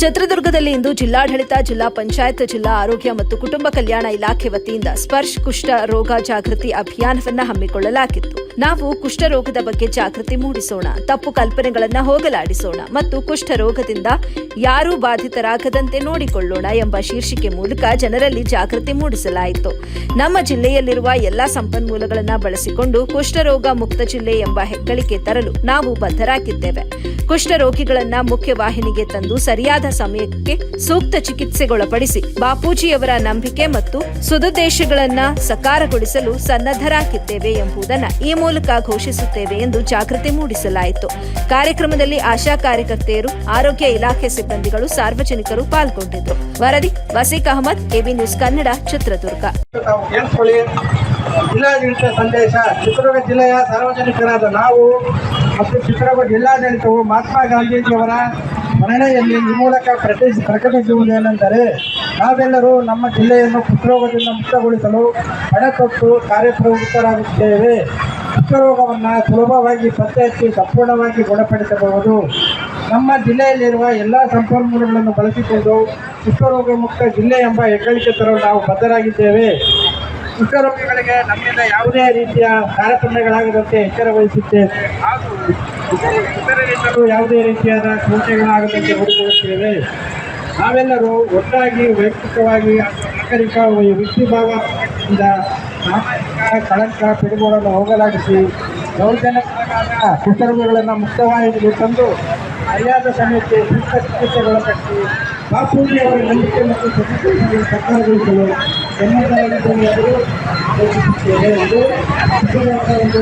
ಚಿತ್ರದುರ್ಗದಲ್ಲಿ ಇಂದು ಜಿಲ್ಲಾಡಳಿತ, ಜಿಲ್ಲಾ ಪಂಚಾಯತ್, ಜಿಲ್ಲಾ ಆರೋಗ್ಯ ಮತ್ತು ಕುಟುಂಬ ಕಲ್ಯಾಣ ಇಲಾಖೆ ವತಿಯಿಂದ ಸ್ಪರ್ಶ ಕುಷ್ಠ ರೋಗ ಜಾಗೃತಿ ಅಭಿಯಾನವನ್ನು ಹಮ್ಮಿಕೊಳ್ಳಲಾಗಿತ್ತು. ನಾವು ಕುಷ್ಠರೋಗದ ಬಗ್ಗೆ ಜಾಗೃತಿ ಮೂಡಿಸೋಣ, ತಪ್ಪು ಕಲ್ಪನೆಗಳನ್ನ ಹೋಗಲಾಡಿಸೋಣ ಮತ್ತು ಕುಷ್ಠರೋಗದಿಂದ ಯಾರೂ ಬಾಧಿತರಾಗದಂತೆ ನೋಡಿಕೊಳ್ಳೋಣ ಎಂಬ ಶೀರ್ಷಿಕೆ ಮೂಲಕ ಜನರಲ್ಲಿ ಜಾಗೃತಿ ಮೂಡಿಸಲಾಯಿತು. ನಮ್ಮ ಜಿಲ್ಲೆಯಲ್ಲಿರುವ ಎಲ್ಲಾ ಸಂಪನ್ಮೂಲಗಳನ್ನು ಬಳಸಿಕೊಂಡು ಕುಷ್ಠರೋಗ ಮುಕ್ತ ಜಿಲ್ಲೆ ಎಂಬ ಹೆಗ್ಗಳಿಕೆ ತರಲು ನಾವು ಬದ್ಧರಾಗಿದ್ದೇವೆ. ಕುಷ್ಠರೋಗಿಗಳನ್ನ ಮುಖ್ಯವಾಹಿನಿಗೆ ತಂದು ಸರಿಯಾದ ಸಮಯಕ್ಕೆ ಸೂಕ್ತ ಚಿಕಿತ್ಸೆಗೊಳಪಡಿಸಿ ಬಾಪೂಜಿಯವರ ನಂಬಿಕೆ ಮತ್ತು ಸುದುದ್ದೇಶಗಳನ್ನ ಸಕಾರಗೊಳಿಸಲು ಸನ್ನದ್ಧರಾಗಿದ್ದೇವೆ ಎಂಬುದನ್ನು ಈ ಮೂಲಕ ಘೋಷಿಸುತ್ತೇವೆ ಎಂದು ಜಾಗೃತಿ ಮೂಡಿಸಲಾಯಿತು. ಕಾರ್ಯಕ್ರಮದಲ್ಲಿ ಆಶಾ ಕಾರ್ಯಕರ್ತೆಯರು, ಆರೋಗ್ಯ ಇಲಾಖೆ ಸಿಬ್ಬಂದಿಗಳು, ಸಾರ್ವಜನಿಕರು ಪಾಲ್ಗೊಂಡಿದ್ದರು. ವರದಿ, ವಸೀಕ್ ಅಹಮದ್ ಎಬಿ ನ್ಯೂಸ್ ಕನ್ನಡ, ಚಿತ್ರದುರ್ಗ. ಜಿಲ್ಲಾಡಳಿತ ಸಂದೇಶ, ಚಿತ್ರದುರ್ಗ ಜಿಲ್ಲೆಯ ಸಾರ್ವಜನಿಕರಾದ ನಾವು ಮತ್ತು ಚಿತ್ರದುರ್ಗ ಜಿಲ್ಲಾಡಳಿತವು ಮಹಾತ್ಮ ಗಾಂಧೀಜಿಯವರ ಸ್ಮರಣೆಯಲ್ಲಿ ಈ ಮೂಲಕ ಪ್ರತಿ ಪ್ರಕಟಿಸುವುದೇನೆಂದರೆ ನಾವೆಲ್ಲರೂ ನಮ್ಮ ಜಿಲ್ಲೆಯನ್ನು ಕುಷ್ಠರೋಗದಿಂದ ಮುಕ್ತಗೊಳಿಸಲು ಹಣತೊಟ್ಟು ಕಾರ್ಯಪ್ರವೃತ್ತರಾಗುತ್ತೇವೆ. ಕುಷ್ಠರೋಗವನ್ನು ಸುಲಭವಾಗಿ ಪತ್ತೆ ಹಚ್ಚಿ ಸಂಪೂರ್ಣವಾಗಿ ಗುಣಪಡಿಸಬಹುದು. ನಮ್ಮ ಜಿಲ್ಲೆಯಲ್ಲಿರುವ ಎಲ್ಲ ಸಂಪನ್ಮೂಲಗಳನ್ನು ಬಳಸಿಕೊಂಡು ಕುಷ್ಠರೋಗ ಮುಕ್ತ ಜಿಲ್ಲೆ ಎಂಬ ಹೆಗ್ಗಳಿಕೆ ತರಲು ನಾವು ಬದ್ಧರಾಗಿದ್ದೇವೆ. ಕುಷ್ಠರೋಗಿಗಳಿಗೆ ನಮ್ಮಿಂದ ಯಾವುದೇ ರೀತಿಯ ತಾರತಮ್ಯಗಳಾಗದಂತೆ ಎಚ್ಚರ ವಹಿಸುತ್ತೇವೆ. ಹಾಗೂ ಯಾವುದೇ ರೀತಿಯಾದ ಸಮಸ್ಯೆಗಳಾಗದಂತೆ ನೋಡಿಕೊಳ್ಳುತ್ತೇವೆ ನಾವೆಲ್ಲರೂ ಒಟ್ಟಾಗಿ ವೈಯಕ್ತಿಕವಾಗಿ ನಾಗರಿಕ ವೃತ್ತಿಭಾವದಿಂದ ಸಾಮಾಜಿಕ ಕಳಂಕ ಪಿಡುಗುಗಳನ್ನು ಹೋಗಲಾಡಿಸಿ ದೌರ್ಜನ್ಯಕ್ಕೊಳಗಾದ ಕುಟುಂಬಗಳನ್ನು ಮುಕ್ತವಾಹಿನಿಗೆ ತಂದು ಸರಿಯಾದ ಸಮಯಕ್ಕೆ ಸೂಕ್ತ ಕಟ್ಟಿ ಬಾಪೂಜಿ ಅವರ ನಂಬಿಕೆ ಮತ್ತು ಸತ್ಯಗಳನ್ನು ಸಕಾರಗೊಳಿಸಲು ಸನ್ನದ್ಧರಾಗಿದ್ದೇವೆ ಯೋಚಿಸುತ್ತೇವೆ ಎಂದು ಕುಷ್ಠರೋಗದ ಒಂದು